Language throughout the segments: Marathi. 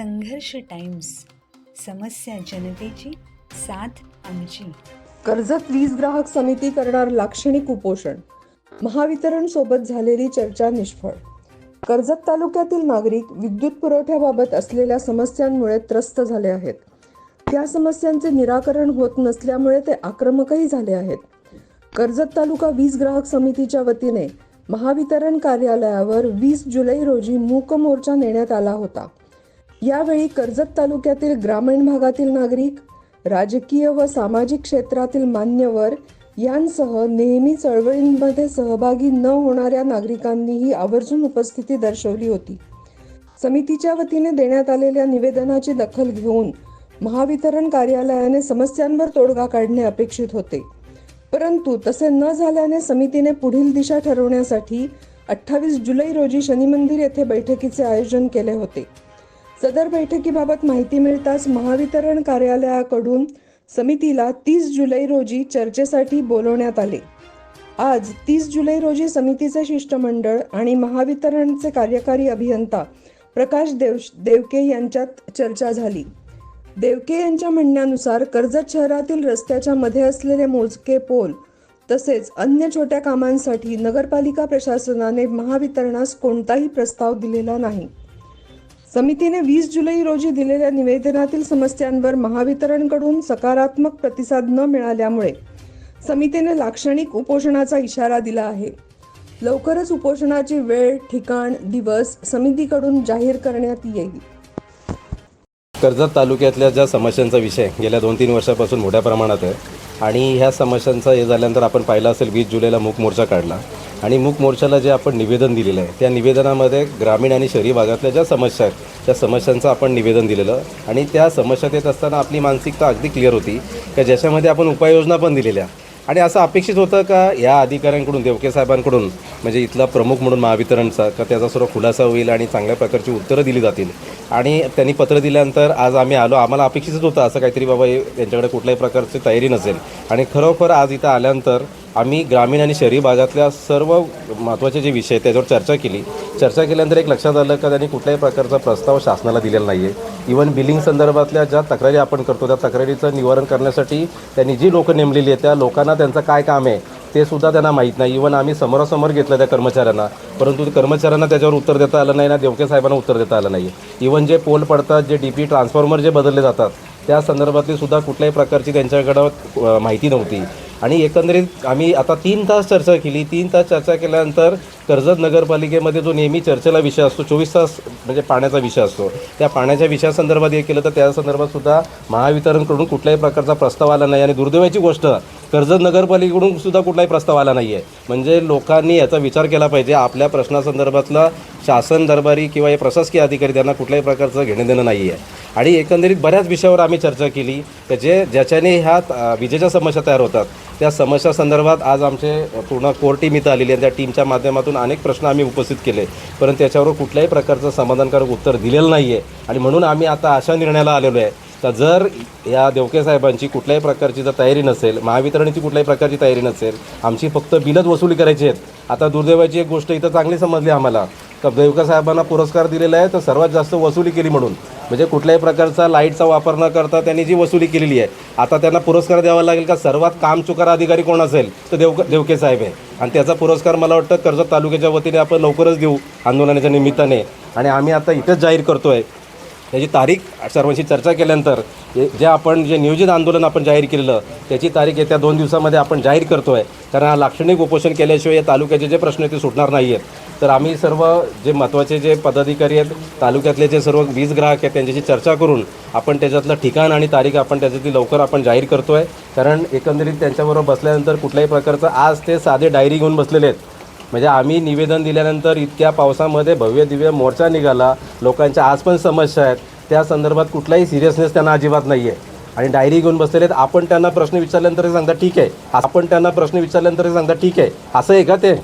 संघर्ष टाइम्स समस्या जनतेची साथ आमची. कर्जत वीज ग्राहक समिती करणार लाक्षणिक उपोषण. महावितरण सोबत झालेली चर्चा निष्फळ. कर्जत तालुक्यातील नागरिक विद्युत पुरवठ्याबाबत असलेल्या समस्यांमुळे त्रस्त झाले आहेत. त्या समस्यांचे निराकरण होत नसल्यामुळे ते आक्रमकही झाले आहेत. कर्जत तालुका वीज ग्राहक समितीच्या वतीने महावितरण कार्यालयावर वीस जुलै रोजी मूक मोर्चा नेण्यात आला होता. यावेळी कर्जत तालुक्यातील ग्रामीण भागातील नागरिक राजकीय व सामाजिक क्षेत्रातील मान्यवर यांसह नेहमी चळवळींमध्ये सहभागी न होणाऱ्या नागरिकांनीही आवर्जून उपस्थिती दर्शवली होती. समितीच्या वतीने देण्यात आलेल्या निवेदनाची दखल घेऊन महावितरण कार्यालयाने समस्यांवर तोडगा काढणे अपेक्षित होते. परंतु तसे न झाल्याने समितीने पुढील दिशा ठरवण्यासाठी अठ्ठावीस जुलै रोजी शनी मंदिर येथे बैठकीचे आयोजन केले होते. सदर बैठकीबाबत माहिती मिळताच महावितरण कार्यालयाकडून समितीला तीस जुलै रोजी चर्चेसाठी बोलवण्यात आले. आज तीस जुलै रोजी समितीचे शिष्टमंडळ आणि महावितरणचे कार्यकारी अभियंता प्रकाश देव देवके यांच्यात चर्चा झाली. देवके यांच्या म्हणण्यानुसार कर्जत शहरातील रस्त्याच्या मध्ये असलेले मोजके पोल तसेच अन्य छोट्या कामांसाठी नगरपालिका प्रशासनाने महावितरणास कोणताही प्रस्ताव दिलेला नाही. समितीने वीस जुलै रोजी दिलेल्या निवेदनातील समस्यांवर महावितरणकडून सकारात्मक प्रतिसाद न मिळाल्यामुळे समितीने लाक्षणिक उपोषणाचा इशारा दिला आहे. लवकरच उपोषणाची वेळ ठिकाण दिवस समितीकडून जाहीर करण्यात येईल. कर्जत तालुक्यातल्या ज्या समस्यांचा विषय गेल्या दोन तीन वर्षापासून मोठ्या प्रमाणात आहे आणि ह्या समस्यांचा हे झाल्यानंतर आपण पाहिलं असेल वीस जुलैला मूक मोर्चा काढला. आणि मूक मोर्चाला जे आपण निवेदन दिलेलं आहे त्या निवेदनामध्ये ग्रामीण आणि शहरी भागातल्या ज्या समस्या आहेत त्या समस्यांचं आपण निवेदन दिलेलं. आणि त्या समस्या देत असताना आपली मानसिकता अगदी क्लिअर होती का ज्याच्यामध्ये आपण उपाययोजना पण दिलेल्या. आणि असं अपेक्षित होतं का या अधिकाऱ्यांकडून देवके साहेबांकडून म्हणजे इथला प्रमुख म्हणून महावितरणचा का त्याचा सर्व खुलासा होईल आणि चांगल्या प्रकारची उत्तरं दिली जातील. आणि त्यांनी पत्र दिल्यानंतर आज आम्ही आलो. आम्हाला अपेक्षितच होतं असं काहीतरी बाबा हे त्यांच्याकडे कुठल्याही प्रकारची तयारी नसेल. आणि खरोखर आज इथं आल्यानंतर आम्ही ग्रामीण आणि शहरी भागातल्या सर्व महत्त्वाचे जे विषय त्याच्यावर चर्चा केली. चर्चा केल्यानंतर एक लक्षात आलं का त्यांनी कुठल्याही प्रकारचा प्रस्ताव शासनाला दिलेला नाही आहे इवन बिलिंग संदर्भातल्या ज्या तक्रारी आपण करतो त्या तक्रारीचं निवारण करण्यासाठी त्यांनी जी लोकं नेमलेली आहेत त्या लोकांना त्यांचं काय काम आहे ते सुद्धा त्यांना माहीत नाही. इवन आम्ही समोरासमोर घेतलं त्या कर्मचाऱ्यांना परंतु कर्मचाऱ्यांना त्याच्यावर उत्तर देता आलं नाही ना देवके साहेबांना उत्तर देता आलं नाही इवन जे पोल पडतात जे डी पी ट्रान्सफॉर्मर जे बदलले जातात त्या संदर्भातली सुद्धा कुठल्याही प्रकारची त्यांच्याकडं माहिती नव्हती. आणि एकंदरीत आम्ही आता तीन तास चर्चा केली. तीन तास चर्चा केल्यानंतर कर्जत नगरपालिकेमध्ये जो नेहमी चर्चेला विषय असतो चोवीस तास म्हणजे पाण्याचा विषय असतो. त्या पाण्याच्या विषयासंदर्भात हे केलं तर त्या संदर्भातसुद्धा महावितरणकडून कुठल्याही प्रकारचा प्रस्ताव आला नाही. आणि दुर्दैवाची गोष्ट कर्जत नगरपालिकेकडून सुद्धा कुठलाही प्रस्ताव आला नाही आहे म्हणजे लोकांनी याचा विचार केला पाहिजे. आपल्या प्रश्नासंदर्भातला शासन दरबारी किंवा हे प्रशासकीय अधिकारी त्यांना कुठल्याही प्रकारचं घेणं देणं नाही आहे आणि एकंदरीत बऱ्याच विषयावर आम्ही चर्चा केली. तर जे ज्याच्याने ह्या विजेच्या समस्या तयार होतात. त्या समस्या संदर्भात आज आमचे पूर्ण कोर टीम इथं आलेली आहे. त्या टीमच्या माध्यमातून अनेक प्रश्न आम्ही उपस्थित केले. परंतु त्याच्यावर कुठल्याही प्रकारचं समाधानकारक उत्तर दिलेलं नाही आहे आणि म्हणून आम्ही आता अशा निर्णयाला आलेलो आहे. तर जर या देवके साहेबांची कुठल्याही प्रकारची जर तयारी नसेल महावितरणची कुठल्याही प्रकारची तयारी नसेल आमची फक्त बिलच वसुली करायची आहेत. आता दुर्दैवाची एक गोष्ट इथं चांगली समजली आम्हाला. तर देवके साहेबांना पुरस्कार दिलेला आहे तर सर्वात जास्त वसुली केली म्हणून. म्हणजे कुठल्याही प्रकारचा लाईटचा वापर न करता त्यांनी जी वसुली केलेली आहे आता त्यांना पुरस्कार द्यावा लागेल का? सर्वात काम चुकारा अधिकारी कोण असेल? तर देवक देवके साहेब आहे. आणि त्याचा पुरस्कार मला वाटतं कर्जत तालुक्याच्या वतीने आपण लवकरच देऊ आंदोलनाच्या निमित्ताने. आणि आम्ही आता इथेच जाहीर करतो आहे त्याची तारीख सर्वांशी चर्चा केल्यानंतर जे आपण जे नियोजित आंदोलन आपण जाहीर केलेलं त्याची तारीख येत्या दोन दिवसामध्ये आपण जाहीर करतो आहे कारण हा लाक्षणिक उपोषण केल्याशिवाय या तालुक्याचे जे प्रश्न आहेत ते सुटणार नाही आहेत तर आम्ही सर्व जे महत्त्वाचे जे पदाधिकारी आहेत तालुक्यातले जे सर्व वीज ग्राहक आहेत त्यांच्याशी चर्चा करून आपण त्याच्यातलं ठिकाण आणि तारीख आपण त्याच्यातली लवकर आपण जाहीर करतो आहे कारण एकंदरीत त्यांच्याबरोबर बसल्यानंतर कुठल्याही प्रकारचं आज ते साधे डायरी घेऊन बसलेले आहेत. म्हणजे आम्ही निवेदन दिल्यानंतर इतक्या पावसामध्ये भव्य दिव्य मोर्चा निघाला. लोकांच्या आज पण समस्या आहेत. त्या संदर्भात कुठलाही सिरियसनेस त्यांना अजिबात नाही आहे आणि डायरी घेऊन बसलेले आहेत. आपण त्यांना प्रश्न विचारल्यानंतर सांगता ठीक आहे. आपण त्यांना प्रश्न विचारल्यानंतर सांगता ठीक आहे. असं आहे का ते?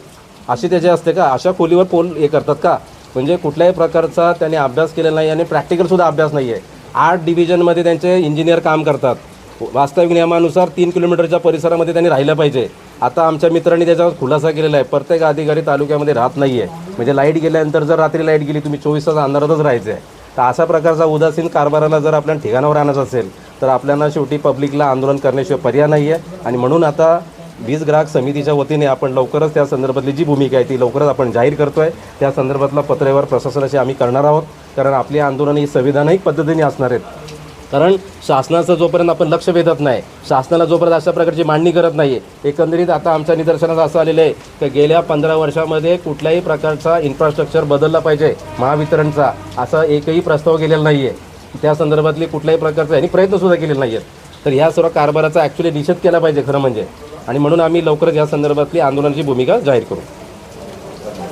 अशी त्याचे असते का? अशा खोलीवर पोल हे करतात का? म्हणजे कुठल्याही प्रकारचा त्यांनी अभ्यास केलेला नाही आणि प्रॅक्टिकलसुद्धा अभ्यास नाही आहे आठ डिव्हिजनमध्ये त्यांचे इंजिनियर काम करतात. वास्तविक नियमानुसार तीन किलोमीटरच्या परिसरामध्ये त्यांनी राहिलं पाहिजे. आता आमच्या मित्रांनी त्याच्यावर खुलासा केलेला आहे. प्रत्येक अधिकारी तालुक्यामध्ये राहत नाही आहे म्हणजे लाइट गेल्यानंतर जर रात्री लाइट गेली तुम्ही चोवीस तास अंधारातच राहायचं आहे तर अशा प्रकारचा उदासीन कारभाराला जर आपल्या ठिकाणावर आणायचं असेल तर आपल्याला शेवटी पब्लिकला आंदोलन करण्याशिवाय पर्याय नाही आहे आणि म्हणून आता वीज ग्राहक समितीच्या वतीने आपण लवकरच त्या संदर्भातली जी भूमिका आहे ती लवकरच आपण जाहीर करतो आहे त्या संदर्भातला पत्रव्यवहार प्रशासनाशी आम्ही करणार आहोत. कारण आपली आंदोलन ही संविधानिक पद्धतीने असणार आहेत. कारण शासनाचं जोपर्यंत आपण लक्ष वेधत नाही शासनाला जोपर्यंत अशा प्रकारची मांडणी करत नाही एकंदरीत आता आमच्या निदर्शनास असं आलेलं आहे की गेल्या पंधरा वर्षामध्ये कुठल्याही प्रकारचा इन्फ्रास्ट्रक्चर बदलला पाहिजे महावितरणचा असा एकही प्रस्ताव गेलेला नाही आहे त्या संदर्भातली कुठल्याही प्रकारचे यांनी प्रयत्नसुद्धा केलेले नाही आहेत तर ह्या सर्व कारभाराचा ॲक्च्युली निषेध केला पाहिजे खरं म्हणजे. आणि म्हणून आम्ही लवकरच या संदर्भातली आंदोलनाची भूमिका जाहीर करू.